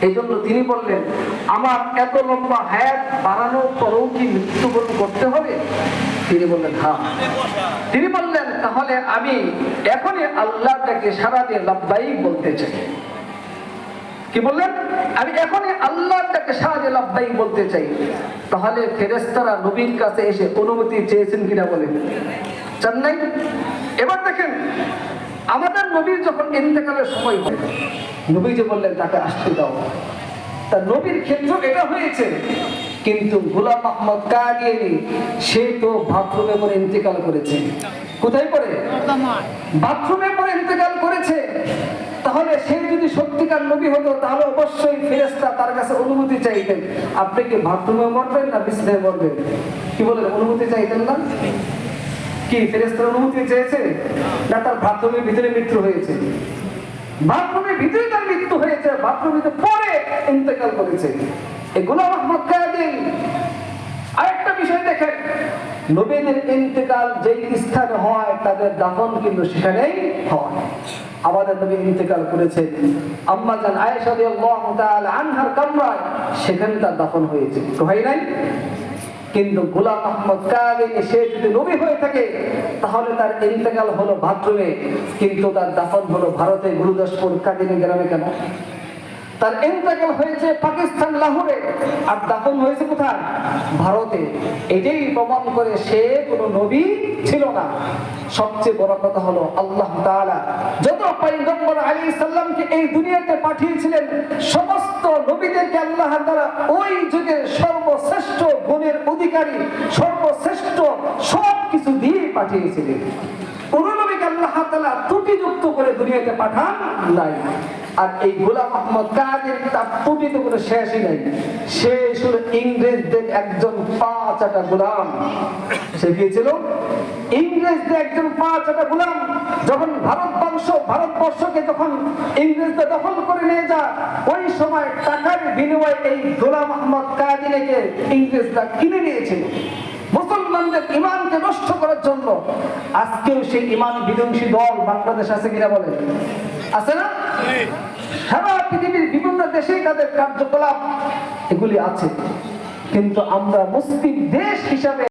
এই জন্য তিনি বললেন, আমার এত লম্বা হায়াত বাড়ানোর পরেও কি মৃত্যুবরণ করতে হবে? তিনি বললেন হ্যাঁ তিনি বললেন, তাহলে আমি এখনই আল্লাহটাকে সারা দিয়ে লাভবাই বলতে চাই। কি বললেন? আমি এখনই আল্লাহটাকে সারা দিয়ে লাভবাই বলতে চাই। তাহলে ফেরেস্তারা নবীর কাছে এসে অনুমতি চেয়েছেন কিনা বলেন। চান নাই? এবার দেখেন আমাদের নবীর যখন ইন্তেকালের সময় হয় নবী যে বললেন, তাকে আসতে দাও। তা নবীর ক্ষেত্র এটা হয়েছে। কিন্তু গোলাম আহমদ কাগিয়ানি সে তো বাথরুমে পরে ইন্তেকাল করেছে। কোথায় পরে বাথরুমে পরে ইন্তেকাল করেছে। তাহলে সে যদি সত্যিকার নবী হতো, তাহলে অবশ্যই ফেরেস্তা তার কাছে অনুমতি চাইতেন। আপনি কি বাথরুমে মরবেন না বিছনায় মরবেন? কি বলেন, অনুমতি চাইতেন না? কি? ফেরেস্তার অনুমতি চেয়েছে? না, তার বাথরুমের ভিতরে মৃত্যু হয়েছে। বাথরুমের ভিতরে তার মৃত্যু হয়েছে, বাথরুমের পরে ইন্তেকাল করেছে। এই গোলাম আহমদ কায়াদিন আরেকটা বিষয় দেখেন। নবীদের ইন্তেকাল যেই স্থানে হয়, তাদের দাফন কিন্তু সেখানেই হয়। আমাদের নবী ইন্তেকাল করেছে আম্মা জান আয়েশা রাদিয়াল্লাহু আনহার কামরায়, সেখানে তার দাফন হয়েছে। তো হয় নাই? কিন্তু গোলাম আহমদ কাদিনী সে যদি নবী হয়ে থাকে, তাহলে তার ইন্তেকাল হলো বাথরুমে, কিন্তু তার দাফন হলো ভারতে গুরুদাসপুর কাদিনী গ্রামে কেন? তার ইন্তেকাল হয়েছে পাকিস্তান, লাহোরে। আর দাফন হয়েছে কোথায়? ভারতে। এটাই প্রমাণ করে সে কোনো নবী ছিল না। সবচেয়ে বড় কথা হলো আল্লাহ তাআলা যত পয়গম্বর আলী সাল্লামকে এই দুনিয়াতে পাঠিয়েছিলেন, সমস্ত নবীদেরকে আল্লাহ তাআলা ওই যুগের সর্বশ্রেষ্ঠ গুণের অধিকারী, সর্বশ্রেষ্ঠ সব কিছু দিয়ে পাঠিয়েছিলেন। কোন নবীকে আল্লাহ তাআলা ত্রুটিযুক্ত করে দুনিয়াতে পাঠান নাই। আর এই গোলাম আহমদ কাদের, তার ত্রুটিতে কোনো শেষই নাই। সে শুধু ইংরেজদের একজন পাঁচাটা গোলাম। সে গিয়েছিল ইংরেজদের একজন পাঁচাটা গোলাম। যখন ভারতবংশ, ভারতবর্ষকে যখন ইংরেজদের দখল করে নিয়ে যা ওই সময় টাকার বিনিময়ে এই গোলাম আহমদ কাদিনেকে ইংরেজরা কিনে নিয়েছিল। মুসলমানদের ইমানকে নষ্ট করার জন্য আজকেও সেই ইমান বিধ্বংসী দল বাংলাদেশ আছে কিনা বলে? আছে না? সারা পৃথিবীর বিভিন্ন দেশে তাদের কার্যকলাপ এগুলি আছে। কিন্তু আমরা মুসলিম দেশ হিসাবে